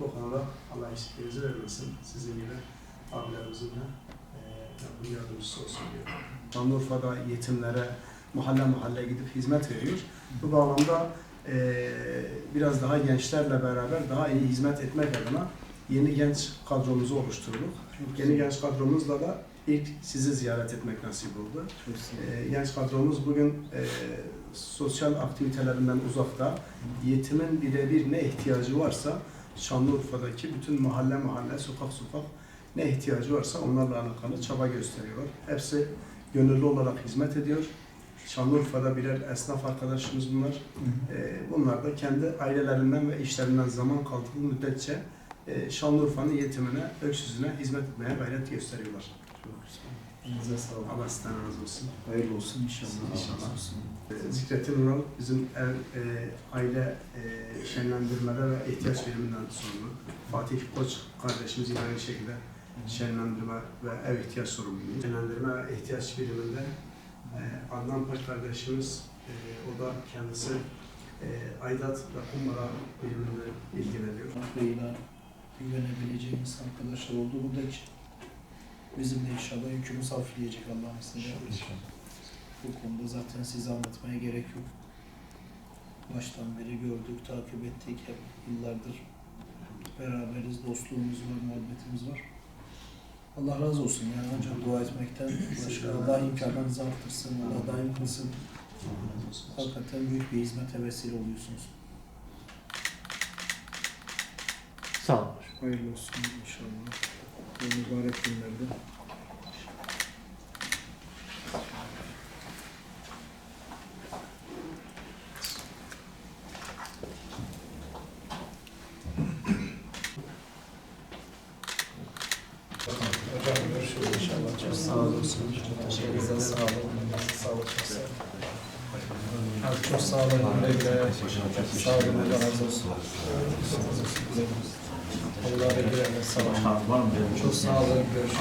Bu konuda Allah eksikliğinizi vermesin. Sizin gibi abilerimizin de e, yardımcısı yetimlere mahalle mahalle gidip hizmet veriyor. Bu bağlamda e, biraz daha gençlerle beraber daha iyi hizmet etmek adına yeni genç kadromuzu oluşturduk. Yeni genç kadromuzla da ilk sizi ziyaret etmek nasip oldu. E, genç kadromuz bugün e, sosyal aktivitelerinden uzakta yetimin birebir ne ihtiyacı varsa Şanlıurfa'daki bütün mahalle mahalle, sokak sokak ne ihtiyacı varsa onlarla alakalı çaba gösteriyorlar. Hepsi gönüllü olarak hizmet ediyor. Şanlıurfa'da birer esnaf arkadaşımız bunlar. Ee, bunlar da kendi ailelerinden ve işlerinden zaman kaldığı müddetçe e, Şanlıurfa'nın yetimine, öksüzüne hizmet etmeye gayret gösteriyorlar. Elinize sağlık. Allah sizden razı olsun. Hayırlı olsun inşallah. İnşallah. Allah olsun. Ee, Zikrettin Ural bizim ev, e, aile e, şenlendirmeler ve ihtiyaç biriminden sorumlu. Fatih Koç kardeşimiz yine aynı şekilde şenlendirme ve ev ihtiyaç sorumluluğu. Şenlendirme ve ihtiyaç biriminde e, Adnan Paş kardeşimiz, e, o da kendisi e, aidat ve kumbara biriminde ilgileniyor. Güvenebileceğimiz arkadaşlar oldu buradaki. Bizim de inşallah yükümüz hafifleyecek Allah'ın izniyle. Bu konuda zaten size anlatmaya gerek yok. Baştan beri gördük, takip ettik. Hep yıllardır beraberiz, dostluğumuz var, muhabbetimiz var. Allah razı olsun yani ancak dua etmekten başka Allah imkanlarınızı arttırsın, Allah daim kılsın. Hakikaten büyük bir hizmete vesile oluyorsunuz. Sağ olun. Hayırlı olsun inşallah. Bu mübarek günlerde. Sağ olun. Çok teşekkür ederiz. Sağ olun. Sağ olun. Çok sağ olun. Sağ olun. Güle güle. Sağ olun. Allah'a emanet olun. Sağ olun. Çok sağ olun. Görüşürüz.